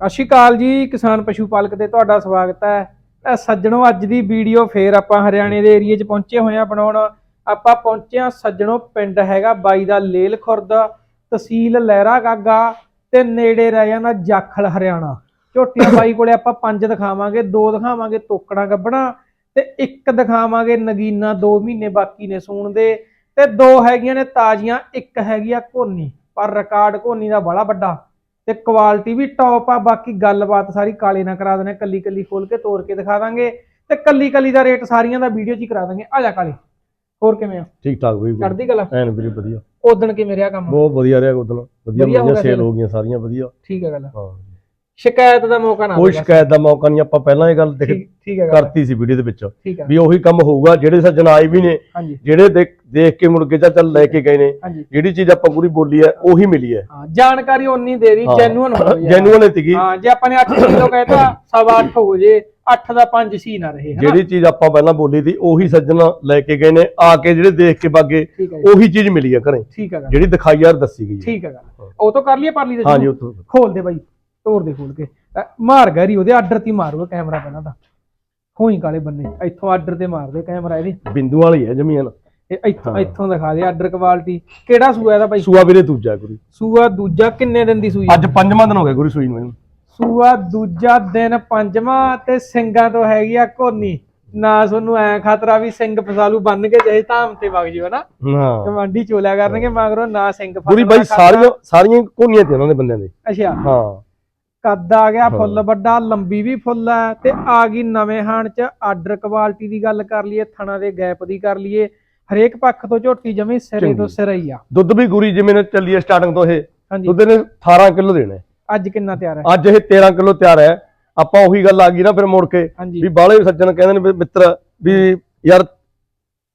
ਸਤਿ ਸ਼੍ਰੀ ਅਕਾਲ ਜੀ, ਕਿਸਾਨ ਪਸ਼ੂ ਪਾਲਕ ਤੇ ਤੁਹਾਡਾ ਸਵਾਗਤ ਹੈ। ਇਹ ਸੱਜਣੋ, ਅੱਜ ਦੀ ਵੀਡੀਓ ਫੇਰ ਆਪਾਂ ਹਰਿਆਣੇ ਦੇ ਏਰੀਏ 'ਚ ਪਹੁੰਚੇ ਹੋਏ ਆ ਬਣਾਉਣ। ਆਪਾਂ ਪਹੁੰਚੇ ਆ ਸੱਜਣੋ, ਪਿੰਡ ਹੈਗਾ ਬਾਈ ਦਾ ਲੇਲ ਖੁਰਦ, ਤਹਿਸੀਲ ਲਹਿਰਾ ਗਾਗਾ ਤੇ ਨੇੜੇ ਰਹਿ ਜਾਂਦਾ ਜਾਖਲ ਹਰਿਆਣਾ। ਝੋਟੀਆਂ ਬਾਈ ਕੋਲੇ ਆਪਾਂ ਪੰਜ ਦਿਖਾਵਾਂਗੇ, ਦੋ ਦਿਖਾਵਾਂਗੇ ਤੋਕੜਾਂ ਗੱਬਣਾ ਤੇ ਇੱਕ ਦਿਖਾਵਾਂਗੇ ਨਗੀਨਾ 2 ਮਹੀਨੇ ਬਾਕੀ ਨੇ ਸੂਣ ਦੇ ਤੇ ਦੋ ਹੈਗੀਆਂ ਨੇ ਤਾਜ਼ੀਆਂ, ਇੱਕ ਹੈਗੀ ਆ ਕੋਨੀ ਪਰ ਰਿਕਾਰਡ ਕੋਨੀ ਦਾ ਬੜਾ ਵੱਡਾ। ਤੇ ਕੁਆਲਿਟੀ ਵੀ ਟੌਪ ਆ ਬਾਕੀ ਗੱਲਬਾਤ ਸਾਰੀ ਕਾਲੇ ਨਾਲ ਕਰਾ ਦੇਣਾ ਕੱਲੀ ਕੱਲੀ ਖੋਲ ਕੇ ਤੋੜ ਕੇ ਦਿਖਾ ਦਾਂਗੇ ਤੇ ਕੱਲੀ ਕੱਲੀ ਦਾ ਰੇਟ ਸਾਰੀਆਂ ਦਾ ਵੀਡੀਓ 'ਚ ਹੀ ਕਰਾ ਦਾਂਗੇ। ਆ ਜਾ ਕਾਲੇ ਹੋਰ ਕਿਵੇਂ ਆ? ਠੀਕ ਠਾਕ ਬਈ ਚੜਦੀ ਕਲਾ? ਐਨ ਵੀਰੇ ਵਧੀਆ। ਉਦਣ ਕਿਵੇਂ ਰਿਹਾ ਕੰਮ? ਬਹੁਤ ਵਧੀਆ ਰਿਹਾ ਉਦੋਂ ਵਧੀਆ ਵਧੀਆ ਸੇਲ? ਹੋ ਗਈਆਂ ਸਾਰੀਆਂ ਵਧੀਆ। ਠੀਕ ਹੈ ਗੱਲ। ਹਾਂ। ਸ਼ਿਕਾਇਤ ਦਾ ਮੌਕਾ ਨਾ ਕੋਈ। ਸ਼ਿਕਾਇਤ ਦਾ ਮੌਕਾ ਨਹੀਂ ਆਪਾਂ ਪਹਿਲਾਂ ਇਹ ਗੱਲ ਦੇਖ ਠੀਕ ਹੈ ਕਰਤੀ ਸੀ ਵੀਡੀਓ ਦੇ ਵਿੱਚ ਹੈ। ਵੀ ਉਹੀ ਕੰਮ ਹੋਊਗਾ ਜਿਹੜੇ ਸੱਜਣ ਆਏ ਵੀ ਨੇ ਜਿਹੜੇ ਦੇਖ ਕੇ ਮੁੜ ਕੇ ਚੱਲ ਲੈ ਕੇ ਗਏ ਨੇ ਜਿਹੜੀ ਚੀਜ਼ ਆਪਾਂ ਪੂਰੀ ਬੋਲੀ ਹੈ ਉਹੀ ਮਿਲੀ ਹੈ। ਹਾਂ ਜਾਣਕਾਰੀ ਉਨੀ ਦੇ ਦੀ ਜੈਨੂਅਨ ਯਾਰ। ਜੈਨੂਅਲ ਸੀਗੀ। ਹਾਂ ਜੇ ਆਪਾਂ ਨੇ 8 ਕਿਲੋ ਕਹਿਤਾ ਸਵਾ 8 ਹੋ ਜੇ 8 ਦਾ 5 ਸੀ ਨਾ ਰਹੇ ਜਿਹੜੀ ਚੀਜ਼ ਆਪਾਂ ਪਹਿਲਾਂ ਬੋਲੀ ਸੀ ਉਹੀ ਸੱਜਣ ਲੈ ਕੇ ਗਏ ਨੇ ਆ ਕੇ ਜਿਹੜੇ ਦੇਖ ਕੇ ਬਾਗੇ ਹੈ ਉਹੀ ਚੀਜ਼ ਮਿਲੀ ਹੈ ਘਰੇ। ਹੈ ਜਿਹੜੀ ਦਿਖਾਈ ਯਾਰ ਦੱਸੀ ਗਈ ਹੈ। ਠੀਕ ਹੈ ਉਹ ਤੋਂ ਕਰ ਲਈਏ ਪਰਲੀ ਦੇ ਹਾਂਜੀ ਉੱਥੋਂ ਖੋਲ ਦੇ ਬਾਈ। ਤੋੜ ਦੇ ਖੋਲ ਕੇ। ਅ, ਮਾਰ ਗੈਰੀ ਉਹਦੇ ਆਰਡਰ ਤੇ ਹੀ ਮਾਰੂਗਾ ਕੈਮਰਾ ਪਹਿਲਾਂ ਤਾਂ। ਹੋਈ ਕਾਲੇ ਬੰਨੇ ਇੱਥੋਂ ਆਰਡਰ ਤੇ ਮਾਰ ਦੇ ਕੈਮਰਾ ਇਹਦੇ। ਬਿੰਦੂ ਵਾਲੀ ਹੈ ਜ਼ਮੀਨ ਇਹ ਇੱਥੋਂ ਇੱਥੋਂ ਦਿਖਾ ਦੇ ਆਰਡਰ ਕੁਆਲਿਟੀ। ਕਿਹੜਾ ਸੂਆ ਇਹਦਾ ਬਾਈ ਸੂਆ ਵੀਰੇ ਦੂਜਾ ਗੁਰੀ। ਸੂਆ ਦੂਜਾ ਕਿੰਨੇ ਦਿਨ ਦੀ ਸੂਈ ਅੱਜ ਪੰਜਵਾਂ ਦਿਨ ਹੋ ਗਿਆ ਗੁਰੀ ਸੂਈ ਨੂੰ ਇਹਨੂੰ। ਸੂਆ ਦੂਜਾ ਦਿਨ ਪੰਜਵਾਂ ਤੇ ਸਿੰਘਾਂ ਤੋਂ ਹੈਗੀ ਆ ਕੋਨੀ। ਨਾ ਤੁਹਾਨੂੰ ਐ ਖਤਰਾ ਵੀ ਸਿੰਘ ਫਸਾਲੂ ਬੰਨ ਕੇ ਚਾਹੇ ਧਾਮ ਤੇ ਵਗ ਜਿਓ ਨਾ ਹਾਂ। ਕਮਾਂਡੀ ਚੋਲਿਆ ਕਰਨਗੇ ਮਗਰੋਂ ਨਾ ਸਿੰਘ ਪੂਰੀ ਫਸਣਾ ਬਾਈ ਸਾਰੀਆਂ ਸਾਰੀਆਂ ਕੋਨੀਆਂ ਤੇ ਉਹਨਾਂ ਦੇ ਬੰਦਿਆਂ ਦੇ। ਅੱਛਾ। ਹਾਂ। ਕੱਦ ਆ ਗਿਆ ਫੁੱਲ ਵੱਡਾ ਲੰਬੀ ਵੀ ਫੁੱਲ ਹੈ ਤੇ ਆ ਗਈ ਨਵੇਂ ਹਾਣ ਚ ਆਰਡਰ ਕੁਆਲਿਟੀ ਦੀ ਗੱਲ ਕਰ ਲਈਏ ਥਣਾ ਦੇ ਗੈਪ ਦੀ ਕਰ ਲਈਏ ਹਰੇਕ ਪੱਖ ਤੋਂ ਝੋਟੀ ਜਮੀ ਸਿਰੇ ਤੋਂ। ਸਿਰੇ ਹੀ ਆ। ਦੁੱਧ ਵੀ ਗੁਰੀ ਜਿਵੇਂ ਨੇ ਚੱਲੀ ਹੈ ਸਟਾਰਟਿੰਗ ਤੋਂ ਇਹ ਦੁੱਧ ਨੇ 18 ਕਿਲੋ ਦੇਣਾ ਹੈ। ਅੱਜ ਕਿੰਨਾ ਤਿਆਰ ਹੈ? ਅੱਜ ਇਹ 13 ਕਿਲੋ ਤਿਆਰ ਹੈ। ਆਪਾਂ ਉਹੀ ਗੱਲ ਆ ਗਈ ਨਾ ਫਿਰ ਮੁੜ ਕੇ ਵੀ ਬਾਹਲੇ ਸੱਜਣ ਕਹਿੰਦੇ ਨੇ ਮਿੱਤਰ ਵੀ ਯਾਰ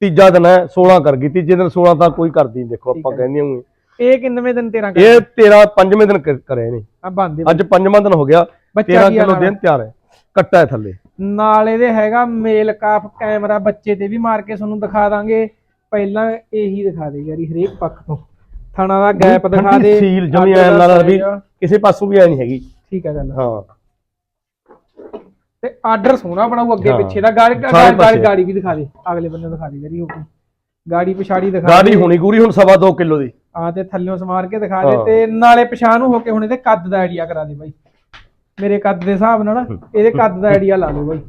ਤੀਜਾ ਦਿਨ ਹੈ 16 ਕਰ ਗਈ ਤੀਜੇ ਦਿਨ 16 ਤਾਂ ਕੋਈ ਕਰਦੀ ਨਹੀਂ ਦੇਖੋ ਆਪਾਂ ਹੈ। ਕਹਿੰਦੇ ਹਾਂ ਇਹ ਕਿੰਨਵੇਂ ਦਿਨ 13 ਇਹ 13 ਪੰਜਵੇਂ ਦਿਨ ਕ- ਕਰੇ ਨੇ ਆ ਬੰਦੇ ਅੱਜ ਪੰਜਵਾਂ ਦਿਨ ਹੋ ਗਿਆ ਬੱਚਾ 13 ਕੀ ਆ ਕਿਲੋ ਨਾਲ? ਦਿਨ ਤਿਆਰ ਹੈ। ਕੱਟਾ ਹੈ ਥੱਲੇ। ਨਾਲ ਇਹਦੇ ਹੈਗਾ ਮੇਲ ਕਾਫ ਕੈਮਰਾ ਬੱਚੇ ਤੇ ਵੀ ਮਾਰ ਕੇ ਤੁਹਾਨੂੰ ਦਿਖਾ ਦਾਂਗੇ। ਪਹਿਲਾਂ ਇਹੀ ਦਿਖਾ ਦੇ ਯਾਰੀ ਹਰੇਕ ਪੱਖ ਤੋਂ। ਥਣਾ ਦਾ ਗੈਪ ਦਿਖਾ ਠੰਡੀ ਦੇ। ਸੀਲ ਜਮੀ ਐ ਦਾ ਨਾਲ ਵੀ size, ਕਿਸੇ ਪਾਸੋਂ ਵੀ ਐ ਨਹੀਂ ਹੈਗੀ। ਠੀਕ ਹੈ ਗੱਲ। ਹਾਂ। ਤੇ ਆਰਡਰ ਸੋਹਣਾ ਬਣਾਉ ਅੱਗੇ ਹਾਂ। ਪਿੱਛੇ ਦਾ। ਗਾੜੀ ਸਾਰੇ ਗਾੜੀ ਪਾਸੇ। ਗਾੜੀ ਵੀ ਦਿਖਾ ਦੇ। ਅਗਲੇ ਬੰਨੇ ਦਿਖਾ ਦੇ ਜਿਹੜੀ ਉਹ ਗਾੜੀ ਪਿਛਾੜੀ ਦਿਖਾ ਗਾੜੀ। ਹੋਣੀ ਗੁਰੀ ਹੁਣ ਸਵਾ 2 ਕਿਲੋ ਦੀ। ਆ ਤੇ ਥੱਲਿਓਂ ਸਮਾਰ ਕੇ ਦਿਖਾ ਦੇ। ਤੇ ਨਾਲੇ ਪਛਾਣ ਨੂੰ ਹੋ ਕੇ ਹੁਣ ਇਹਦੇ ਕੱਦ ਦਾ ਆਈਡੀਆ ਕਰਾ ਦੇ ਬਾਈ। ਮੇਰੇ ਕੱਦ ਦੇ ਹਿਸਾਬ ਨਾਲ ਨਾ ਇਹਦੇ ਕੱਦ ਦਾ ਆਈਡੀਆ ਲਾ ਲਓ ਬਾਈ।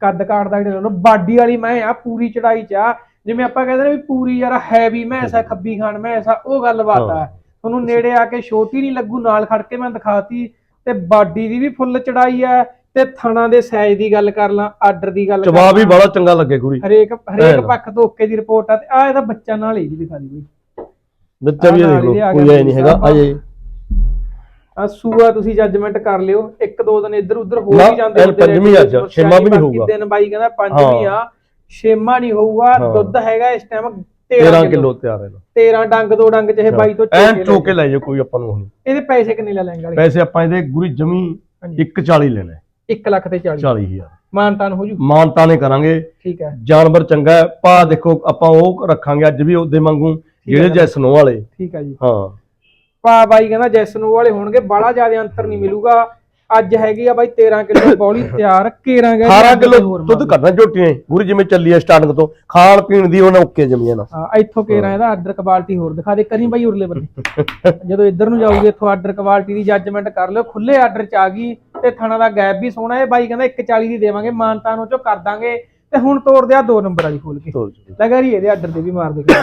ਕੱਦ ਕਾਟ ਦਾ ਆਈਡੀਆ ਲਾ ਲਓ। ਬਾਡੀ ਵਾਲੀ ਮੈਂ ਆ ਪੂਰੀ ਚੜਾਈ ਚ ਆ ਜਿਵੇਂ ਆਪਾਂ ਕਹਿੰਦੇ ਨੇ ਵੀ ਪੂਰੀ ਯਾਰ ਹੈਵੀ ਮੈਂਸ ਆ ਖੱਬੀ ਖਾਨ ਮੈਂਸ ਆ ਉਹ ਗੱਲ ਬਾਤ ਆ। ਤੁਹਾਨੂੰ ਨੇੜੇ ਆ ਕੇ ਛੋਟੀ ਨਹੀਂ ਲੱਗੂ ਨਾਲ ਖੜ ਕੇ ਮੈਂ ਦਿਖਾਤੀ ਤੇ ਬਾਡੀ ਦੀ ਵੀ ਫੁੱਲ ਚੜਾਈ ਆ। ਤੇ ਥਣਾ ਦੇ ਸਾਈਜ਼ ਦੀ ਗੱਲ ਕਰ ਲਾਂ ਆਰਡਰ ਦੀ ਗੱਲ ਜਵਾਬ ਵੀ। ਬੜਾ ਚੰਗਾ ਲੱਗੇ ਗੁਰੀ ਹਰੇਕ ਹਰੇਕ। ਪੱਖ ਤੋਂ ਓਕੇ ਦੀ ਰਿਪੋਰਟ ਆ ਤੇ ਆ ਇਹਦਾ ਬੱਚਾ ਨਾਲ ਹੀ ਜੀ ਦਿਖਾ ਦੀ ਬਈ। ਬੱਚਾ ਵੀ ਦੇਖ ਆ ਲਓ ਕੋਈ ਐ ਨਹੀਂ ਹੈਗਾ ਆਪਾਂ। ਅਜੇ ਆ ਸੂਆ ਤੁਸੀਂ ਜੱਜਮੈਂਟ ਕਰ ਲਿਓ ਇੱਕ ਦੋ ਦਿਨ ਇੱਧਰ ਉੱਧਰ ਹੋ ਹੀ ਜਾਂਦੇ ਹੁੰਦੇ ਨੇ, ਪੰਜਵੀਂ ਅੱਜ, ਛੇਵਾਂ ਵੀ ਨਹੀਂ ਹੋਊਗਾ। ਦਿਨ ਬਾਈ ਕਹਿੰਦਾ ਪੰਜਵੀਂ ਆ ਛੇਵਾਂ ਨਹੀਂ ਹੋਊਗਾ। ਦੁੱਧ ਹੈਗਾ ਇਸ ਟਾਈਮ 13 13 ਕਿਲੋ। ਤਿਆਰ ਹੈ 13 ਡੰਗ ਦੋ ਡੰਗ ਚਾਹੇ ਬਾਈ ਤੋਂ ਚੋਕੇ ਚੋਕੇ ਲੈ ਜਾਓ ਕੋਈ ਆਪਾਂ ਨੂੰ ਹੁਣ ਇਹਦੇ ਪੈਸੇ ਕਿੰਨੇ ਲੈ ਲੈਣਗੇ ਪੈਸੇ ਆਪਾਂ ਇਹਦੇ ਗੁਰੀ ਜਮੀ ਹਾਂਜੀ। 140 ਲੈਣਾ 1 ਲੱਖ ਤੇ 40 40000 ਮਾਨਤਾਨ ਹੋ ਜੂ। ਮਾਨਤਾ ਨੇ ਕਰਾਂਗੇ। ਠੀਕ ਹੈ। ਜਾਨਵਰ ਚੰਗਾ ਹੈ। ਪਾ ਦੇਖੋ ਆਪਾਂ ਉਹ ਰੱਖਾਂਗੇ ਅੱਜ ਵੀ ਉਹਦੇ ਵਾਂਗੂ ਜਿਹੜੇ। ਜੈਸਨੋ ਵਾਲੇ। ਠੀਕ ਹੈ ਜੀ। ਹਾਂ। ਪਾ ਬਾਈ ਕਹਿੰਦਾ ਜੈਸਨੋ ਵਾਲੇ ਹੋਣਗੇ ਬੜਾ ਜ਼ਿਆਦਾ ਅੰਤਰ ਨਹੀਂ ਮਿਲੂਗਾ। ਅੱਜ ਹੈਗੀ ਆ ਬਾਈ 13 ਕਿਲੋ ਬੌਲੀ ਤਿਆਰ ਕੇਰਾਂਗੇ 18 ਕਿਲੋ ਦੁੱਧ ਕੱਢਣਾ ਝੋਟੀਆਂ ਗੁਰੀ ਜਿਵੇਂ ਚੱਲੀ ਹੈ ਸਟਾਰਟਿੰਗ ਤੋਂ। ਖਾਣ ਪੀਣ ਦੀ ਉਹਨਾਂ ਓਕੇ ਜਮੀਆਂ ਨਾ ਹਾਂ ਇੱਥੋਂ ਕੇਰਾਂ ਇਹਦਾ ਆਰਡਰ ਕੁਆਲਿਟੀ ਹੋਰ ਦਿਖਾ ਦੇ। ਕਰੀ ਬਾਈ ਉਰਲੇ ਬੰਨੇ ਜਦੋਂ ਇੱਧਰ ਨੂੰ ਜਾਊਗੀ ਇੱਥੋਂ ਆਰਡਰ ਕੁਆਲਿਟੀ ਦੀ ਜੱਜਮੈਂਟ ਕਰ ਲਿਓ। ਖੁੱਲੇ ਆਰਡਰ ਚ ਆ ਗਈ। ਤੇ ਥਣਾ ਦਾ ਗੈਪ ਵੀ ਸੋਹਣਾ ਹੈ। ਬਾਈ ਕਹਿੰਦਾ 140 ਦੀ ਦੇਵਾਂਗੇ ਮਾਨਤਾ ਨੂੰ ਚੋਂ ਕਰ ਦਾਂਗੇ। ਤੇ ਹੁਣ ਤੋੜ ਦਿਆ ਦੋ ਨੰਬਰ ਵਾਲੀ ਖੋਲ ਕੇ। ਲਗਾ ਰਹੀ ਇਹਦੇ ਆਰਡਰ ਤੇ ਵੀ ਮਾਰ ਦੇ ਕੇ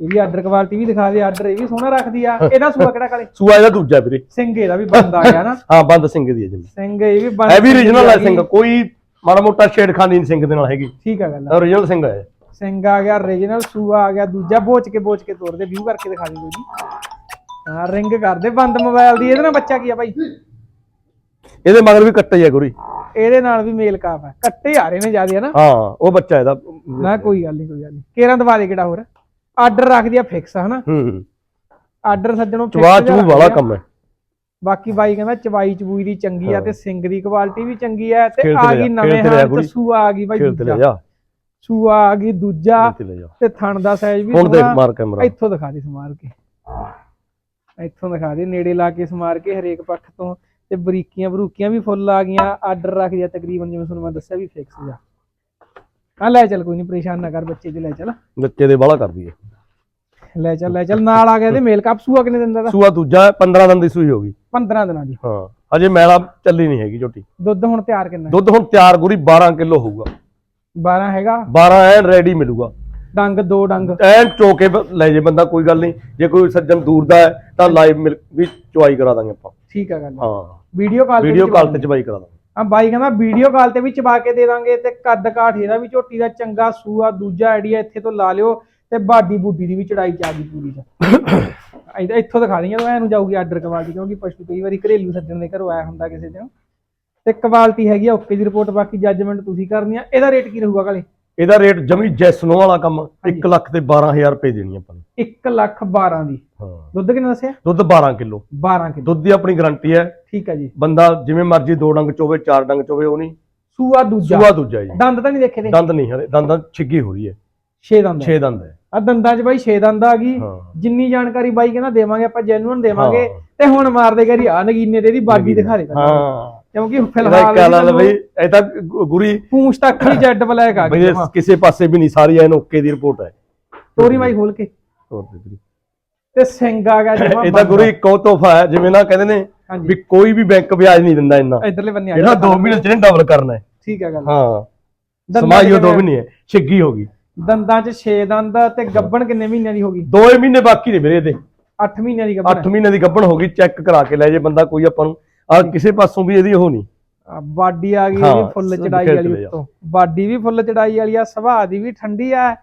ਇਹਦੀ ਆਰਡਰ ਕੁਆਲਿਟੀ ਵੀ ਦਿਖਾ ਦੇ ਆਰਡਰ ਇਹ ਵੀ ਸੋਹਣਾ ਰੱਖਦੀ ਆ। ਇਹਦਾ ਸੂਆ ਕਿਹੜਾ ਕਾਲੇ? ਸੂਆ ਇਹਦਾ ਦੂਜਾ ਵੀਰੇ। ਸਿੰਘ ਇਹਦਾ ਵੀ ਬੰਦ ਆ ਗਿਆ ਨਾ। ਹਾਂ ਬੰਦ ਸਿੰਘ ਦੀ ਹੈ ਸਿੰਘ ਇਹ ਵੀ ਬੰਦ ਇਹ ਵੀ ਆ ਹੈ। ਸਿੰਘ ਕੋਈ ਮਾੜਾ ਮੋਟਾ ਛੇੜਖਾਨੀ ਨਹੀਂ ਸਿੰਘ ਦੇ ਨਾਲ ਹੈਗੀ। ਠੀਕ ਆ ਗੱਲ origignal ਸਿੰਘ ਹੈ। ਸਿੰਘ ਆ ਗਿਆ ਰੀਜਨਲ ਸੂਆ ਆ ਗਿਆ ਦੂਜਾ ਬੋਚ ਕੇ ਬੋਚ ਕੇ ਤੋੜ ਦੇ ਵਿਊ ਕਰਕੇ ਦਿਖਾ ਦੇ ਕੋਈ ਜੀ। ਹਾਂ ਰਿੰਗ ਕਰਦੇ ਬੰਦ ਮੋਬਾਈਲ ਦੀ ਇਹਦੇ ਨਾਲ ਬੱਚਾ ਕੀ ਆ ਬਾਈ? ਇਹਦੇ ਮਗਰ ਵੀ ਕੱਟੇ ਹੀ ਹੈ ਗੁਰੀ ਇਹਦੇ ਨਾਲ ਵੀ ਮੇਲ ਕਾਫ ਹੈ ਕੱਟੇ ਆ ਰਹੇ ਨੇ ਜ਼ਿਆਦਾ ਨਾ ਹਾਂ ਉਹ ਬੱਚਾ ਇਹਦਾ। ਨਾ ਕੋਈ ਗੱਲ ਨਹੀਂ ਕੋਈ ਗੱਲ ਨਹੀਂ ਕੇਰਾਂ ਦਵਾ ਦੇ ਕਿਹੜਾ ਹੋਰ? ਆਰਡਰ ਰੱਖ ਦਿਆ ਫਿਕਸ ਹਨਾ। ਹੂੰ। ਆਰਡਰ ਸੱਜਣੋਂ ਚਵਾ ਚੂ ਵਾਲਾ। ਕੰਮ ਹੈ। ਬਾਕੀ ਬਾਈ ਕਹਿੰਦਾ ਚਵਾਈ ਚਬੂਈ ਦੀ ਚੰਗੀ ਆ ਤੇ ਸਿੰਘ ਦੀ ਕੁਆਲਿਟੀ ਵੀ ਚੰਗੀ ਆ ਤੇ ਆ ਗਈ ਨਵੇਂ। ਚ ਸੂਆ ਆ ਗਈ ਬਾਈ ਦੂਜਾ। ਸੂਆ ਆ ਗਈ ਦੂਜਾ ਤੇ ਥਣ ਦਾ ਸਾਈਜ਼ ਵੀ ਹੁਣ ਦੇਖ। ਮਾਰ ਕੈਮਰਾ ਇੱਥੋਂ ਦਿਖਾ ਦੇ ਸਮਾਰ ਕੇ। ਇੱਥੋਂ ਦਿਖਾ ਦੇ ਨੇੜੇ ਲਾ ਕੇ ਸਮਾਰ ਕੇ ਹਰੇਕ ਪੱਖ ਤੋਂ। ਤੇ ਬਰੀਕੀਆਂ ਬਰੂਕੀਆਂ ਵੀ ਫੁੱਲ ਆ ਗਈਆਂ ਆਰਡਰ ਰੱਖ ਦਿਆ ਤਕਰੀਬਨ ਜਿਵੇਂ ਤੁਹਾਨੂੰ ਮੈਂ ਦੱਸਿਆ ਵੀ ਫਿਕਸ ਜਾ ਆ ਲੈ ਚੱਲ ਕੋਈ ਨਹੀਂ ਪਰੇਸ਼ਾਨ ਨਾ ਕਰ ਬੱਚੇ ਦੇ ਲੈ ਚੱਲ। ਬੱਚੇ ਦੇ ਬਾਲਾ ਕਰਦੀ ਹੈ ਲੈ ਚੱਲ ਲੈ ਚੱਲ ਨਾਲ ਆ ਗਿਆ ਤੇ ਮੇਲ ਕੱਪ ਸੂਆ ਕਿੰਨੇ ਦਿੰਦਾ ਦਾ ਸੂਆ ਦੂਜਾ ਹੈ, 15 ਦਿਨ ਦੀ ਸੂਈ ਹੋ ਗਈ। 15 ਦਿਨਾਂ ਦੀ। ਹਾਂ ਅਜੇ ਮੈਲਾ ਚੱਲੀ ਨਹੀਂ ਹੈਗੀ ਝੋਟੀ। ਦੁੱਧ ਹੁਣ ਤਿਆਰ ਕਿੰਨਾ ਦੁੱਧ ਹੁਣ ਤਿਆਰ ਗੁਰੀ 12 ਕਿਲੋ ਹੋਊਗਾ। 12 ਹੈਗਾ? 12 ਐਨ ਰੈਡੀ ਮਿਲੂਗਾ। ਡੰਗ ਦੋ ਡੰਗ। ਐਨ ਚੋਕੇ ਲੈ ਜੇ ਬੰਦਾ ਕੋਈ ਗੱਲ ਨਹੀਂ ਜੇ ਕੋਈ ਸੱਜਣ ਦੂਰ ਦਾ ਹੈ ਤਾਂ ਲਾਈਵ ਵੀ ਚੁਆਈ ਕਰਾ ਦਾਂਗੇ ਆਪਾਂ। ਠੀਕ ਆ ਗੱਲ। ਹਾਂ। ਵੀਡੀਓ ਕਾਲ ਵੀਡੀਓ ਕਾਲ ਤੇ ਚੁਆਈ ਕਰਾ ਦਾਂਗੇ। ਆ ਬਾਈ ਕਹਿੰਦਾ ਵੀਡੀਓ ਕਾਲ ਤੇ ਵੀ ਚਬਾ ਕੇ ਦੇ ਦਾਂਗੇ ਤੇ ਕੱਦ ਕਾਠ ਇਹਦਾ ਵੀ ਝੋਟੀ ਦਾ ਚੰਗਾ ਸੂਆ ਦੂਜਾ ਆਈਡੀਆ ਇੱਥੇ ਤੋਂ ਲਾ ਲਿਓ ਤੇ ਬਾਡੀ ਬੂਡੀ ਦੀ ਵੀ ਚੜਾਈ ਚ ਆ ਗਈ ਪੂਰੀ ਚ ਇੱਥੇ- ਇੱਥੋਂ ਦਿਖਾ ਦਈਏ ਤਾਂ ਐਨੂੰ ਜਾਊਗੀ ਆਰਡਰ ਕਵਾਲਟੀ ਕਿਉਂਕਿ ਪਸ਼ੂ ਕਈ ਵਾਰੀ ਘਰੇਲੂ ਸੱਜਣ ਦੇ ਘਰੋਂ ਆਇਆ ਹੁੰਦਾ ਕਿਸੇ ਦਿਨ। ਤੇ ਕੁਆਲਿਟੀ ਹੈਗੀ ਆ ਓਕੇ ਦੀ ਰਿਪੋਰਟ ਬਾਕੀ ਜੱਜਮੈਂਟ ਤੁਸੀਂ ਕਰਨੀ ਆ ਇਹਦਾ ਰੇਟ ਕੀ ਰਹੂਗਾ ਕਾਲੇ? ਇਹਦਾ ਰੇਟ ਜਮੀ ਜੈਸਨੋ ਵਾਲਾ ਕੰਮ 1 ਲੱਖ ਤੇ 12000 ਰੁਪਏ ਦੇਣੀ ਆਪਾਂ ਨੂੰ। 1 ਲੱਖ 12 ਦੀ। ਹਾਂ। ਦੁੱਧ ਕਿੰਨਾ ਦੱਸਿਆ? ਦੁੱਧ 12 ਕਿਲੋ। 12 ਕਿਲੋ। ਦੁੱਧ ਦੀ ਆਪਣੀ ਗਾਰੰਟੀ ਹੈ। ਠੀਕ ਹੈ ਜੀ। ਬੰਦਾ ਜਿਵੇਂ ਮਰਜ਼ੀ ਦੋ ਡੰਗ ਚੋਵੇ ਚਾਰ ਡੰਗ ਚੋਵੇ ਉਹ ਨਹੀਂ। ਸੂਆ ਦੂਜਾ। ਸੂਆ ਦੂਜਾ ਜੀ। ਦੰਦ ਤਾਂ ਨਹੀਂ ਦੇਖੇ ਦੇ ਦੰਦ ਨਹੀਂ ਹਲੇ। ਦੰਦਾਂ ਛਿੱਗੀ ਹੋ ਰਹੀ ਹੈ। 6 ਦੰਦ 6 ਦੰਦ ਹੈ। ਆ ਦੰਦਾਂ 'ਚ ਬਾਈ 6 ਦੰਦ ਆ ਗਈ। ਜਿੰਨੀ ਜਾਣਕਾਰੀ ਬਾਈ ਕਹਿੰਦਾ ਦੇਵਾਂਗੇ ਆਪਾਂ ਜੈਨੂਅਨ ਦੇਵਾਂਗੇ। ਤੇ ਹੁਣ ਮਾਰਦੇ ਕਰੀ ਆ ਨਗੀਨੇ ਤੇ ਇਹਦੀ ਬਾਗੀ ਦਿਖਾ ਦੇ। ਹਾਂ। ਕਿਉਂਕਿ ਫਿਲਹਾਲ ਕਹਿ ਲਾ ਇਹਦੀ ਬਈ ਇਹ ਤਾਂ ਗੁਰੀ ਪੂੰਛ ਤੱਕ ਹੀ ਜੈਡ ਬਲੈਕ ਆ ਬਈ ਗਈ ਕਿਸੇ ਪਾਸੇ ਵੀ ਨਹੀਂ ਸਾਰੀ ਐਨ ਓਕੇ ਦੀ ਰਿਪੋਰਟ ਹੈ। ਤੋਰੀ ਬਾਈ ਖੋਲ ਕੇ। ਹੋਰ ਤੇ ਤੇਰੀ। ਤੇ ਸਿੰਘ ਆ ਗਿਆ ਜਮਾ ਇਹ ਤਾਂ ਗੁਰੀ ਇੱਕੋ ਤੋਹਫਾ ਹੈ ਜਿਵੇਂ ਨਾ ਕਹਿੰਦੇ ਨੇ ਹਾਂਜੀ। ਵੀ ਕੋਈ ਵੀ ਬੈਂਕ ਵਿਆਜ ਨਹੀਂ ਦਿੰਦਾ ਇੰਨਾ। ਇਧਰਲੇ ਬੰਨੇ ਆ ਜਿਹੜਾ ਜਾ। 2 ਮਹੀਨੇ ਚ ਇਹਨੇ ਡਬਲ ਕਰਨਾ ਹੈ। ਠੀਕ ਹੈ ਗੱਲ। ਹਾਂ। ਦੰਦਾਂ ਸਮਾਈਓ 2 ਕਿਵੇਂ? ਮਹੀਨੇ ਹੈ ਛਿੱਗੀ ਹੋ ਗਈ। ਦੰਦਾਂ 'ਚ 6 ਦੰਦ ਤੇ ਗੱਬਣ ਕਿੰਨੇ ਮਹੀਨਿਆਂ ਦੀ ਹੋ ਗਈ? 2 ਮਹੀਨੇ ਬਾਕੀ ਨੇ ਵੀਰੇ ਇਹਦੇ। 8 ਮਹੀਨਿਆਂ ਦੀ 8 ਗੱਬਣ ਮਹੀਨੇ ਦੀ ਗੱਭਣ ਹੋ ਗਈ ਚੈੱਕ ਕਰਾ ਕੇ ਲੈ ਜੇ ਬੰਦਾ ਕੋਈ ਆਪਾਂ ਨੂੰ। ਆ ਕਿਸੇ ਪਾਸੋਂ ਵੀ ਇਹਦੀ ਉਹ ਨਹੀਂ। ਬਾਡੀ ਆ ਗਈ ਇਹਦੀ ਫੁੱਲ ਚੜਾਈ ਵਾਲੀ। ਉੱਤੋਂ। ਬਾਡੀ ਵੀ ਫੁੱਲ ਚੜਾਈ ਵਾਲੀ ਆ ਸੁਭਾਅ ਦੀ ਵੀ ਠੰਡੀ ਆ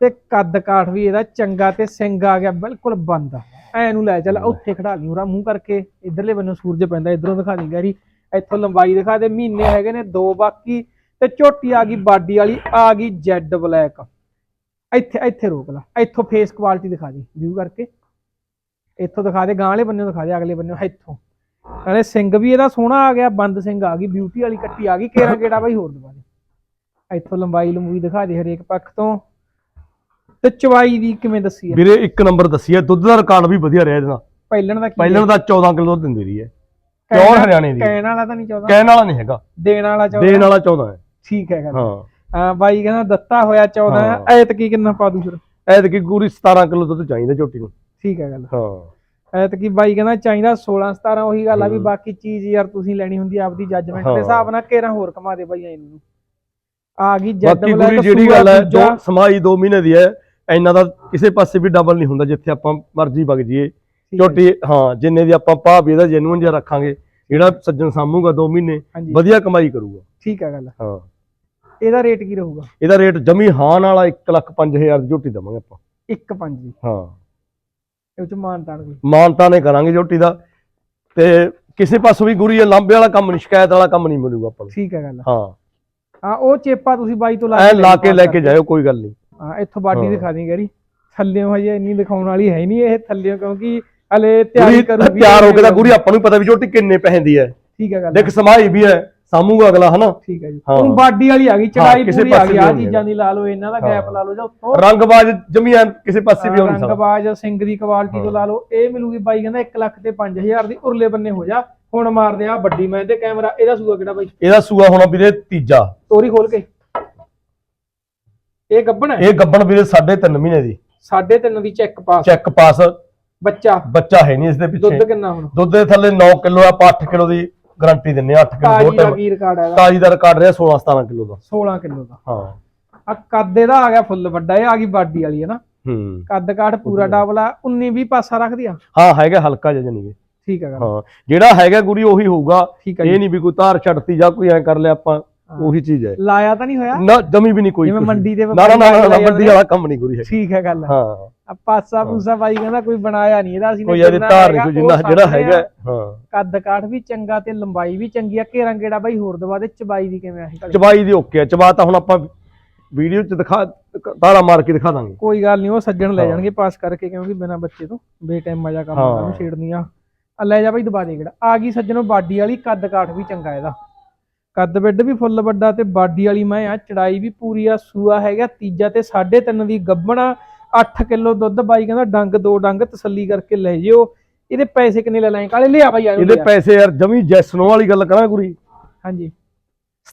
ਤੇ ਕੱਦ ਕਾਠ ਵੀ ਇਹਦਾ ਚੰਗਾ ਤੇ ਸਿੰਘ ਆ ਗਿਆ ਬਿਲਕੁਲ ਬੰਦ ਐ ਨੂੰ ਲੈ ਚੱਲ ਉੱਥੇ ਖੜਾ ਲਈ ਉਰਾ ਮੂੰਹ ਕਰਕੇ ਇਧਰਲੇ ਬੰਨੋਂ ਸੂਰਜ ਪੈਂਦਾ ਇਧਰੋਂ ਦਿਖਾ ਦੀ ਗੈਰੀ। ਇੱਥੋਂ ਲੰਬਾਈ ਦਿਖਾ ਦੇ ਮਹੀਨੇ ਹੈਗੇ ਨੇ ਦੋ ਬਾਕੀ ਤੇ ਝੋਟੀ ਆ ਗਈ ਬਾਡੀ ਵਾਲੀ ਆ ਗਈ ਜੈਡ ਬਲੈਕ। ਇੱਥੇ ਇੱਥੇ ਰੋਕ ਲਾ ਇੱਥੋਂ ਫੇਸ ਕੁਆਲਿਟੀ ਦਿਖਾ ਦੀ ਵਿਊ ਕਰਕੇ। ਇੱਥੋਂ ਦਿਖਾ ਦੇ ਗਾਂ ਵਾਲੇ ਬੰਨੇ ਦਿਖਾ ਦੇ ਅਗਲੇ ਬੰਨੇ ਇੱਥੋਂ। ਨਾਲੇ ਸਿੰਘ ਵੀ ਇਹਦਾ ਸੋਹਣਾ ਆ ਗਿਆ ਬੰਦ ਸਿੰਘ ਆ ਗਈ ਬਿਊਟੀ ਵਾਲੀ ਕੱਟੀ ਆ ਗਈ ਕੇਰਾ ਕਿਹੜਾ ਬਾਈ ਹੋਰ ਦਵਾ ਦੇ। ਇੱਥੋਂ ਲੰਬਾਈ ਲੰਬੂਈ ਦਿਖਾ ਦੇ ਹਰੇਕ ਪੱਖ ਤੋਂ। ਤੇ ਚਵਾਈ ਦੀ ਕਿਵੇਂ ਦੱਸੀ ਹੈ ਵੀਰੇ ਇੱਕ ਨੰਬਰ ਦੱਸੀ ਹੈ ਦੁੱਧ ਦਾ ਰਿਕਾਰਡ ਵੀ ਵਧੀਆ ਰਿਹਾ ਇਹਦੇ ਪਹਿਲਣ ਦਾ ਕੀ ਪਹਿਲਾਂ ਦਾ 14 ਕਿਲੋ ਦੁੱਧ ਦਿੰਦੀ ਰਹੀ ਹੈ। ਵਾਲਾ- ਹਰਿਆਣੇ ਦੀ। ਕਹਿਣ ਵਾਲਾ ਤਾਂ ਨਹੀਂ ਚਾਹੁੰਦਾ ਕਹਿਣ ਵਾਲਾ ਨਹੀਂ ਹੈਗਾ। ਦੇਣ ਵਾਲਾ ਦੇਣ ਚਾਹੁੰਦਾ ਵਾਲਾ 14 ਹੈ। ਠੀਕ ਹੈ ਗੱਲ। ਹਾਂ। ਬਾਈ ਕਹਿੰਦਾ ਦਿੱਤਾ ਹੋਇਆ 14 ਹਾਂ। ਐਤ ਕੀ ਕਿੰਨਾ ਪਾ ਦੂ ਫਿਰ? ਐਤਕੀ ਗੂਰੀ 17 ਕਿਲੋ ਦੁੱਧ ਚਾਹੀਦਾ ਝੋਟੀ ਨੂੰ। ਠੀਕ ਹੈ ਗੱਲ। ਹਾਂ। ਐਤ ਕੀ ਬਾਈ ਕਹਿੰਦਾ ਚਾਹੀਦਾ 16 17 ਉਹੀ ਗੱਲ ਆ ਵੀ ਹੂੰ। ਬਾਕੀ ਚੀਜ਼ ਯਾਰ ਤੁਸੀਂ ਲੈਣੀ ਹੁੰਦੀ ਆਪਦੀ ਜੱਜਮੈਂਟ ਦੇ ਹਾਂ। ਹਿਸਾਬ ਨਾਲ ਕੇਰਾ ਹੋਰ ਕਮਾ ਦੇ ਬਾਈ ਇਹਨੂੰ। ਆ ਗਈ ਜੱਡ ਬਾਕੀ ਜਿਹੜੀ ਗੱਲ ਹੈ। ਦੋ ਸਮਾਈ 2 ਮਹੀਨੇ ਦੀ ਹੈ ਇੰਨਾ ਦਾ ਕਿਸੇ ਪਾਸੇ ਵੀ ਡਬਲ ਨਹੀਂ ਹੁੰਦਾ ਜਿੱਥੇ ਆਪਾਂ ਮਰਜ਼ੀ ਵਗ ਜਾਈਏ। ਠੀਕ ਹੈ ਹਾਂ ਜਿੰਨੇ ਦੀ ਆਪਾਂ ਭਾਅ ਵੀ ਇਹਦਾ ਜੈਨੂਇਨ ਜਿਹਾ ਰੱਖਾਂਗੇ ਜਿਹੜਾ ਸੱਜਣ ਸਾਂਭੂਗਾ 2 ਮਹੀਨੇ ਵਧੀਆ ਕਮਾਈ ਕਰੂਗਾ। ਠੀਕ ਹੈ ਗੱਲ। ਹਾਂ। ਇਹਦਾ ਰੇਟ ਕੀ ਰਹੂਗਾ? ਇਹਦਾ ਰੇਟ ਜਮੀ ਹਾਨ ਵਾਲਾ 1 ਲੱਖ 5000 ਦੀ ਝੋਟੀ ਦਵਾਂਗੇ ਆਪਾਂ। 1 5 ਦੀ। ਹਾਂ। ਇਹ ਚ ਮਾਨਤਾਨ ਕੋਈ ਮਾਨਤਾ ਨੇ ਕਰਾਂਗੇ ਝੋਟੀ ਦਾ। ਤੇ ਕਿਸੇ ਪਾਸੋਂ ਵੀ ਗੁਰੀ ਲਾਂਬੇ ਵਾਲਾ ਕੰਮ ਨਹੀਂ ਸ਼ਿਕਾਇਤ ਵਾਲਾ ਕੰਮ ਨਹੀਂ ਮਿਲੂਗਾ ਆਪਾਂ ਨੂੰ। ਠੀਕ ਹੈ ਗੱਲ ਹਾਂ। ਹਾਂ ਉਹ ਚੇਪਾ ਤੁਸੀਂ ਬਾਈ ਤੋਂ ਲਾ ਐ ਕੇ ਲਾ ਕੇ ਲੈ ਕੇ ਜਾਇਓ ਕੋਈ ਗੱਲ ਨਹੀਂ। ਹਾਂ ਇੱਥੋਂ ਬਾਡੀ ਹਾਂ। ਦਿਖਾ ਦੀ ਗੈਰੀ। ਥੱਲਿਓਂ ਹਜੇ ਇੰਨੀ ਦਿਖਾਉਣ ਵਾਲੀ ਹੈ ਨਹੀਂ ਇਹ ਥੱਲਿਓਂ ਕਿਉਂਕਿ ਹਲੇ ਤਿਆਰੀ ਗੁਰੀ ਕਰੂਗੀ। ਤਿਆਰ ਹੋ ਕੇ ਤਾਂ ਗੁਰੀ ਆਪਾਂ ਨੂੰ ਪਤਾ ਵੀ ਝੋਟੀ ਕਿੰਨੇ ਪੈਸੇ ਦੀ ਹੈ। ਠੀਕ ਹੈ ਗੱਲ ਦੇਖ ਸਮਾਈ ਵੀ ਹੈ। ਸਾਮੂਗਾ ਅਗਲਾ ਹਨਾ? ਠੀਕ ਹੈ ਜੀ। ਹਾਂ। ਉਹ ਬਾਡੀ ਵਾਲੀ ਆ ਗਈ ਚੜਾਈ ਪੂਰੀ ਆ ਗਈ ਆ ਚੀਜ਼ਾਂ ਦੀ ਲਾ ਲਓ ਇਹਨਾਂ ਦਾ। ਗੈਪ ਲਾ ਲਓ ਜਾਂ ਉੱਤੋਂ ਰੰਗਬਾਜ਼ ਜਮੀਆਂ ਕਿਸੇ ਪਾਸੇ ਵੀ ਹੋ ਨਹੀਂ ਸਕਦਾ ਰੰਗਬਾਜ਼ ਦੀ ਕੁਆਲਿਟੀ ਤੋਂ। ਲਾ ਲਓ ਇਹ ਮਿਲੂਗੀ ਬਾਈ ਕਹਿੰਦਾ 1 ਲੱਖ ਤੇ 5000 ਦੀ ਉਰਲੇ ਬੰਨੇ ਹੋ ਜਾ। ਹੁਣ ਮਾਰਦੇ ਆ ਵੱਡੀ ਮੈਂ ਤੇ ਕੈਮਰਾ ਇਹਦਾ ਸੂਆ ਕਿਹੜਾ ਬਾਈ? ਇਹਦਾ ਸੂਆ ਹੋਣਾ ਵੀਰੇ ਤੀਜਾ। ਤੋਰੀ ਖੋਲ ਕੇ। ਇਹ ਗੱਬਣ ਹੈ? ਇਹ ਗੱਬਣ ਵੀਰੇ 3.5 ਮਹੀਨੇ ਦੀ। ਸਾਢੇ ਤਿੰਨ ਦੀ ਚੈੱਕ ਪਾਸ ਚੈੱਕ ਪਾਸ ਬੱਚਾ। ਬੱਚਾ ਹੈ ਨਹੀਂ ਇਸ ਦੇ ਦੁੱਧ ਪਿੱਛੇ ਕਿੰਨਾ ਹੁਣ? ਦੁੱਧ ਦੇ ਥੱਲੇ 9 ਕਿਲੋ ਆ ਆਪਾਂ 8 ਕਿਲੋ ਦੀ ਗਾਰੰਟੀ ਦਿੰਨੇ ਆ 8 ਕਿਲੋ ਤਾਜੀ ਦੋ ਟਾਈਮ ਰਿਕਾਰਡ ਹੈਗਾ। ਤਾਜੀ ਦਾ ਰਿਕਾਰਡ ਰਿਹਾ 16 17 ਕਿਲੋ ਦਾ। 16 ਕਿਲੋ ਦਾ। ਹਾਂ। ਆ ਕੱਦ ਇਹਦਾ ਆ ਗਿਆ ਫੁੱਲ ਵੱਡਾ ਇਹ ਆ ਗਈ ਬਾਡੀ ਵਾਲੀ ਹੈ ਨਾ। ਹੂੰ। ਕੱਦ ਕਾਠ ਪੂਰਾ ਡਬਲ ਆ 19 20 ਪਾਸਾ ਰੱਖਦੀ ਆ? ਹਾਂ ਹੈਗਾ ਹਲਕਾ ਜਿਹਾ ਜਣੀ ਠੀਕ ਹੈ ਗੱਲ ਹਾਂ। ਜਿਹੜਾ ਹੈਗਾ ਗੁਰੀ ਉਹੀ ਹੋਊਗਾ। ਠੀਕ ਹੈ ਇਹ ਜੀ। ਨਹੀਂ ਵੀ ਕੋਈ ਧਾਰ ਛੱਡਤੀ ਜਾਂ ਕੋਈ ਐ ਕਰ ਲਿਆ ਆਪਾਂ। ਉਹੀ ਚੀਜ਼ ਹੈ। ਲਾਇਆ ਤਾਂ ਨਹੀਂ ਹੋਇਆ? ਨਾ ਜਮੀ ਵੀ ਨਹੀਂ ਕੋਈ ਜਿਵੇਂ ਮੰਡੀ ਦੇ ਨਾ ਨਾ ਨਾ ਮੰਡੀ ਵਾਲਾ ਕੰਮ ਨਹੀਂ ਗੁਰੀ ਹੈ ਠੀਕ ਹੈ ਗੱਲ। ਹਾਂ। ਆ ਪਾਸਾ ਪੂਸਾ ਬਾਈ ਕਹਿੰਦਾ ਕੋਈ ਬਣਾਇਆ ਨਹੀਂ ਇਹਦਾ ਅਸੀਂ ਕੋਈ ਇਹਦੇ ਧਾਰ ਨਹੀਂ ਕੋਈ ਜਿੰਨਾ ਜਿਹੜਾ ਹੈਗਾ ਆ। ਹਾਂ। ਕੱਦ ਕਾਠ ਵੀ ਚੰਗਾ ਤੇ ਲੰਬਾਈ ਵੀ ਚੰਗੀ ਆ। ਘੇਰਾਂ ਗੇੜਾ ਬਾਈ ਹੋਰ ਦਵਾ ਦੇ ਚਬਾਈ ਦੀ ਕਿਵੇਂ ਆਹੀ ਚਬਾਈ ਦੀ ਓਕੇ ਆ। ਚਬਾ ਤਾਂ ਹੁਣ ਆਪਾਂ ਵੀਡੀਓ ਚ ਦਿਖਾ ਤਾਰਾ ਮਾਰ ਕੇ ਦਿਖਾ ਦਾਂਗੇ। ਕੋਈ ਗੱਲ ਨਹੀਂ ਉਹ ਸੱਜਣ ਲੈ। ਜਾਣਗੇ ਪਾਸ ਕਰਕੇ ਕਿਉਂਕਿ ਬਿਨਾ ਬੱਚੇ ਤੋਂ ਬੇਟਾਈਮ ਮਜ਼ਾ ਕੰਮ ਛੇੜਨੀ ਆ ਆ ਲੈ ਜਾ ਬਾਈ ਦਬਾ ਦੇ ਕਿਹੜਾ ਆ ਗਈ ਸੱਜਣੋ ਬਾਡੀ ਵਾਲੀ ਕੱਦ ਕਾਠ ਵੀ ਚੰਗਾ ਇਹਦਾ। ਕੱਦ ਬਿੱਡ ਵੀ ਫੁੱਲ ਵੱਡਾ ਤੇ ਬਾਡੀ ਵਾਲੀ ਮੈਂ ਆ ਚੜਾਈ ਵੀ ਪੂਰੀ ਆ ਸੂਆ ਹੈਗਾ ਤੀਜਾ ਤੇ 3.5 ਦੀ ਗੱਬਣਾ 8 ਕਿਲੋ ਦੁੱਧ ਬਾਈ ਕਹਿੰਦਾ ਡੰਗ ਦੋ ਡੰਗ ਤਸੱਲੀ ਕਰਕੇ ਲੈ ਜਿਓ। ਇਹਦੇ ਪੈਸੇ ਕਿੰਨੇ ਲੈ ਲਾਂਗੇ ਕਾਲੇ ਲਿਆ ਬਾਈ ਇਹਦੇ ਪੈਸੇ ਯਾਰ ਜਮੀ ਜੈਸਨੋ ਵਾਲੀ ਗੱਲ ਕਰਾਂ ਗੁਰੀ ਹਾਂਜੀ।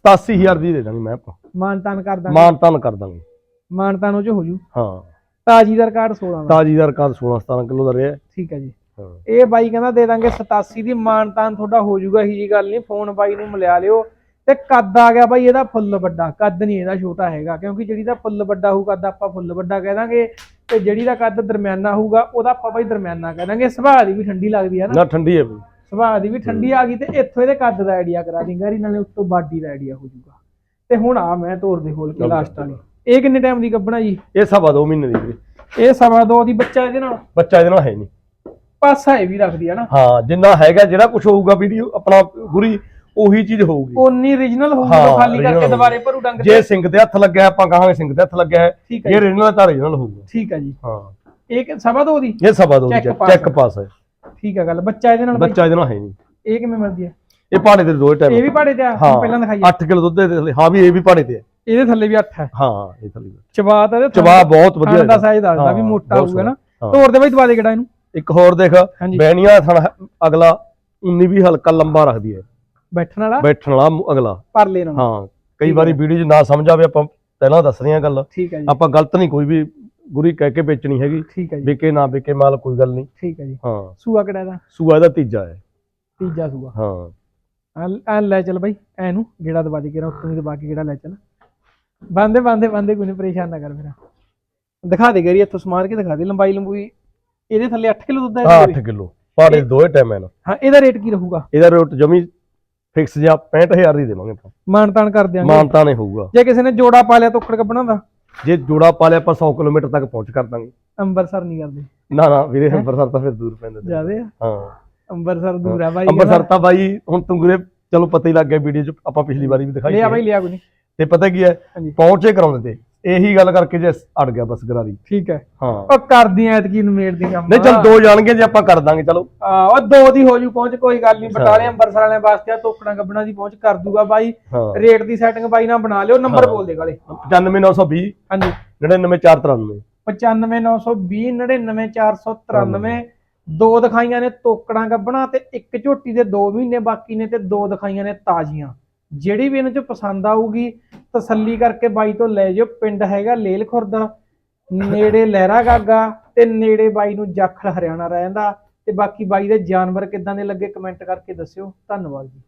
87000 ਦੀ ਦੇ ਦਾਂਗੇ ਮੈਂ ਆਪਾਂ। ਮਾਨਤਾਨ ਕਰ ਦਾਂਗੇ। ਮਾਨ ਤਾਨ ਕਰ ਦਾਂਗੇ। ਮਾਨਤਾਨ ਉਹ ਚ ਹੋ ਜੂ। ਹਾਂ। ਤਾਜੀ ਦਾ ਰਿਕਾਰਡ 16 ਦਾ। ਤਾਜੀ ਦਾ ਰਿਕਾਰਡ 16 17 ਕਿਲੋ ਦਾ ਰਿਹਾ। ਠੀਕ ਹੈ ਜੀ। ਇਹ ਬਾਈ ਕਹਿੰਦਾ ਦੇ ਦਾਂਗੇ 87 ਦੀ ਮਾਨਤਾਨ ਤੁਹਾਡਾ ਹੋ ਜਾਊਗਾ ਇਹੀ ਜੀ ਗੱਲ ਨਹੀਂ। ਫੋਨ ਬਾਈ ਨੂੰ ਮਿਲਿਆ ਲਿਓ। ਤੇ ਕੱਦ ਆ ਗਿਆ ਬਾਈ ਇਹਦਾ ਫੁੱਲ ਵੱਡਾ। ਕੱਦ ਨਹੀਂ ਇਹਦਾ ਛੋਟਾ ਹੈਗਾ ਕਿਉਂਕਿ ਜਿਹੜੀ ਦਾ ਫੁੱਲ ਵੱਡਾ ਹੋਊ ਕੱਦ ਆਪਾਂ ਫੁੱਲ ਵੱਡਾ ਕਹਿ ਦਾਂਗੇ। ਤੇ ਜਿਹੜੀ ਦਾ ਕੱਦ ਦਰਮਿਆਨਾ ਹੋਊਗਾ ਉਹਦਾ ਆਪਾਂ ਬਾਈ ਦਰਮਿਆਨਾ ਕਹਿ ਦਾਂਗੇ। ਸੁਭਾਅ ਦੀ ਵੀ ਠੰਡੀ ਲੱਗਦੀ ਹੈ ਨਾ। ਨਾ ਠੰਡੀ ਹੈ ਬਈ। ਸੁਭਾਅ ਦੀ ਵੀ ਠੰਡੀ ਆ ਗਈ ਤੇ ਇੱਥੋਂ ਇਹਦੇ ਕੱਦ ਦਾ ਆਈਡੀਆ ਕਰਾ ਦਿੰਗਾ ਰੀ ਨਾਲੇ ਉੱਤੋਂ ਬਾਡੀ ਦਾ ਆਈਡੀਆ ਹੋ ਜਾਊਗਾ। ਤੇ ਹੁਣ ਆ ਮੈਂ ਤੋਰ ਦੇ ਖੋਲ ਕੇ ਲਾਸਟ ਵਾਲੀ। ਇਹ ਕਿੰਨੇ ਟਾਈਮ ਦੀ ਕੱਢਣਾ ਜੀ? ਇਹ ਸਵਾ ਦੋ ਮਹੀਨੇ ਦੀ ਵੀਰੇ। ਇਹ ਸਵਾ ਦੋ ਦੀ ਬੱਚਾ ਇਹਦੇ ਨਾਲ? ਬੱਚਾ ਇਹਦੇ ਨਾਲ ਹੈ ਨਹੀਂ। ਪਾਸਾ ਇਹ ਵੀ ਰੱਖਦੀ ਹੈ ਨਾ। ਹਾਂ ਜਿੰਨਾ ਹੈਗਾ ਜਿਹੜਾ ਕੁਝ ਹੋਊਗਾ ਵੀਡੀਓ ਆਪਣਾ ਗੁਰੀ ਉਹੀ ਚੀਜ਼ ਹੋਊਗੀ। ਉਨੀ origignal ਹੋਊਗੀ ਹਾਂ, ਖਾਲੀ ਕਰਕੇ original ਦੁਬਾਰੇ ਭਰੂ ਡੰਗ ਜੇ ਸਿੰਗ ਤੇ ਹੱਥ ਲੱਗਿਆ ਆਪਾਂ ਕਹਾਂਗੇ ਸਿੰਗ ਤੇ ਹੱਥ ਲੱਗਿਆ ਹੈ। ਠੀਕ ਹੈ ਇਹ ਤਾਂ ਰੀਜਨਲ ਹੋਊਗਾ। ਠੀਕ ਹੈ ਜੀ। ਹਾਂ। ਇਹ ਕਿ- ਸਵਾ ਦੋ ਦੀ? ਇਹ ਸਵਾ ਦੋ Check pass ਚੈੱਕ ਹੈ। ਪਾਸ ਹੈ ਠੀਕ ਹੈ ਗੱਲ। ਬੱਚਾ ਇਹਦੇ ਨਾਲ ਬਾਈ? ਬੱਚਾ ਇਹਦੇ ਨਾਲ ਹੈ ਨਹੀਂ। ਇਹ ਕਿਵੇਂ ਮਿਲਦੀ ਹੈ? ਇਹ ਭਾੜੇ ਦੇ ਦੋ ਇਹ ਟਾਈਮ ਵੀ ਪਾੜੇ ਤੇ ਆ। ਹਾਂ ਪਹਿਲਾਂ ਦਿਖਾਈਏ। 8 ਕਿਲੋ ਦੁੱਧ ਦੇ ਥੱਲੇ। ਹਾਂ ਵੀ ਇਹ ਵੀ ਭਾੜੇ ਤੇ ਹੈ। ਇਹਦੇ ਥੱਲੇ ਵੀ 8 ਹੈ। ਹਾਂ ਇਹ ਥੱਲੇ ਚਬਾਤ ਇਹਦੇ ਚਬਾ ਬਹੁਤ ਵਧੀਆ ਦਾ ਹੈ। ਸਾਈਜ਼ ਦੱਸਦਾ ਹਾਂ, ਵੀ ਮੋਟਾ ਬਹੁਤ ਹੋਊਗਾ ਨਾ। ਤੋੜ ਦੇ ਬਾਈ ਦਵਾ ਦੇ ਕਿਹੜਾ ਇਹਨੂੰ। ਇੱਕ ਹੋਰ ਦੇਖ। ਹਾਂਜੀ। ਬੈਣੀਆਂ ਥਣ ਅਗਲਾ 19 ਵੀ ਹਲਕਾ ਲੰਬਾ ਰੱਖਦੀ ਹੈ। ਬੈਠਣ ਵਾਲਾ ਬੈਠਣ ਵਾਲਾ ਅਗਲਾ। ਪਰਲੇ ਨਾਲ ਹਾਂ ਕਈ ਵਾਰੀ ਵੀਡੀਓ 'ਚ ਨਾ ਸਮਝ ਆਵੇ ਆਪਾਂ ਪਹਿਲਾਂ ਦੱਸ ਰਹੀਆਂ ਗੱਲ। ਠੀਕ ਹੈ ਜੀ। ਆਪਾਂ ਗਲਤ ਨਹੀਂ ਕੋਈ ਵੀ ਗੁਰੀ ਕਹਿ ਕੇ ਵੇਚਣੀ ਹੈਗੀ। ਠੀਕ ਹੈ ਜੀ। ਵਿਕੇ ਨਾ ਵਿਕੇ ਮਾਲ ਕੋਈ ਗੱਲ ਨਹੀਂ। ਠੀਕ ਹੈ ਜੀ। ਹਾਂ। ਸੂਆ ਕਿਹੜਾ ਇਹਦਾ? ਸੂਆ ਇਹਦਾ ਤੀਜਾ ਹੈ। ਤੀਜਾ ਸੂਆ। ਹਾਂ। ਆ ਲੈ ਚੱਲ ਬਾਈ ਐ ਨੂੰ ਗੇੜਾ ਦਬਾ ਦੇ ਕੇ ਉੱਤੋਂ ਹੀ ਦਬਾ ਕੇ ਗੇੜਾ ਲੈ ਚੱਲ। ਬੰਦੇ ਬੰਦੇ ਬੰਦੇ ਕੋਈ ਨਹੀਂ ਪਰੇਸ਼ਾਨ ਨਾ ਕਰ ਮੇਰਾ। ਦਿਖਾ ਦੇ ਗਰੀ ਇੱਥੋਂ ਸਮਾਰ ਕੇ ਦਿਖਾ ਦੇ ਲੰਬਾਈ ਲੰਬੂਈ। ਇਹਦੇ ਥੱਲੇ 8 ਕਿਲੋ ਦੁੱਧ ਹੈ ਹਾਂ ਇਹਦੇ 8 ਕਿਲੋ। ਪਾੜੇ ਦੋਏ ਟਾਈਮ ਹੈ ਨਾ। ਹਾਂ ਇਹਦਾ ਰੇਟ ਕੀ ਰਹੂਗਾ? ਇਹਦਾ ਰੇਟ ਜਮੀ ਫਿਕਸ ਜਿਹਾ 65000 ਦੀ ਦੇਵਾਂਗੇ ਆਪਾਂ। ਮਾਨਤਾਨ ਕਰ ਦਿਆਂਗੇ। ਮਾਨਤਾ ਨਹੀਂ ਹੋਊਗਾ। ਜੇ ਕਿਸੇ ਨੇ ਜੋੜਾ ਪਾ ਲਿਆ ਤੋਕੜ ਕੱਪਣਾ ਦਾ ਜੇ ਜੋੜਾ ਪਾ ਲਿਆ ਆਪਾਂ 100 ਕਿਲੋਮੀਟਰ ਤੱਕ ਪਹੁੰਚ ਕਰ ਦਾਂਗੇ। ਅੰਬਰਸਰ ਨਹੀਂ ਕਰਦੇ ਨਾ ਨਾ ਵੀਰੇ ਅੰਮ੍ਰਿਤਸਰ ਤਾਂ ਫਿਰ ਦੂਰ ਪੈਂਦਾ ਤੇ। ਆ? ਹਾਂ। ਅੰਬਰਸਰ ਦੂਰ ਆ ਬਾਈ ਅੰਮ੍ਰਿਤਸਰ ਤਾਂ ਬਾਈ ਹੁਣ ਤੁੰਗਰੇ ਚਲੋ ਪਤਾ ਹੀ ਲੱਗ ਗਿਆ ਵੀਡੀਓ 'ਚ ਆਪਾਂ ਪਿਛਲੀ ਵਾਰੀ ਵੀ ਦਿਖਾਈ ਲਿਆ ਸੀ। ਬਾਈ ਲਿਆ ਕੋਈ ਨਹੀਂ। ਤੇ ਪਤਾ ਕੀ ਹੈ? ਹਾਂਜੀ। ਪਹੁੰਚੇ ਕਰਾਉਂਦੇ ਤੇ। ਇਹੀ ਗੱਲ ਕਰਕੇ ਜੇ ਅੜ ਗਿਆ ਬਸ ਗਰਾਰੀ। ਠੀਕ ਹੈ। ਹਾਂ। ਉਹ ਕਰਦੀ ਐਤਕੀ ਨੂੰ ਮੇੜਦੀ ਕੰਮ। ਨਹੀਂ ਚਲ ਦੋ ਜਾਣਗੇ ਜੇ ਆਪਾਂ ਕਰ ਦਾਂਗੇ ਚਲੋ। ਆ ਉਹ ਦੋ ਦੀ ਹੋ ਜੂ ਪਹੁੰਚ ਕੋਈ ਗੱਲ ਨਹੀਂ ਬਟਾਲੇ ਅੰਬਰਸਰ ਵਾਲਿਆਂ ਵਾਸਤੇ ਆ ਤੋਕੜਾਂ ਗੱਬਣਾ ਦੀ ਪਹੁੰਚ ਕਰ ਦੂਗਾ ਬਾਈ। ਰੇਟ ਦੀ ਸੈਟਿੰਗ ਬਾਈ ਨਾਲ ਬਣਾ ਲਿਓ ਨੰਬਰ। ਬੋਲ ਦੇ ਗਾਲੇ। 95920 ਹਾਂਜੀ। 99493 95920 99493 ਦੋ ਦਿਖਾਈਆਂ ਨੇ ਤੋਕੜਾਂ ਗੱਬਣਾ ਤੇ ਇੱਕ ਝੋਟੀ ਦੇ 2 ਮਹੀਨੇ ਬਾਕੀ ਨੇ ਤੇ ਦੋ ਦਿਖਾਈਆਂ ਨੇ ਤਾਜ਼ੀਆਂ। ਜਿਹੜੀ ਵੀ ਇਹਨਾਂ ਚੋਂ ਪਸੰਦ ਆਊਗੀ ਤਸੱਲੀ ਕਰਕੇ ਬਾਈ ਤੋਂ ਲੈ ਜਿਓ, ਪਿੰਡ ਹੈਗਾ ਲੇਲ ਖੁਰਦ, ਨੇੜੇ ਲਹਿਰਾ ਗਾਗਾ ਤੇ ਨੇੜੇ ਬਾਈ ਨੂੰ ਜਾਖਲ ਹਰਿਆਣਾ ਰਹਿੰਦਾ। ਤੇ ਬਾਕੀ ਬਾਈ ਦੇ ਜਾਨਵਰ ਕਿੱਦਾਂ ਦੇ ਲੱਗੇ ਕਮੈਂਟ ਕਰਕੇ ਦੱਸਿਓ। ਧੰਨਵਾਦ ਜੀ।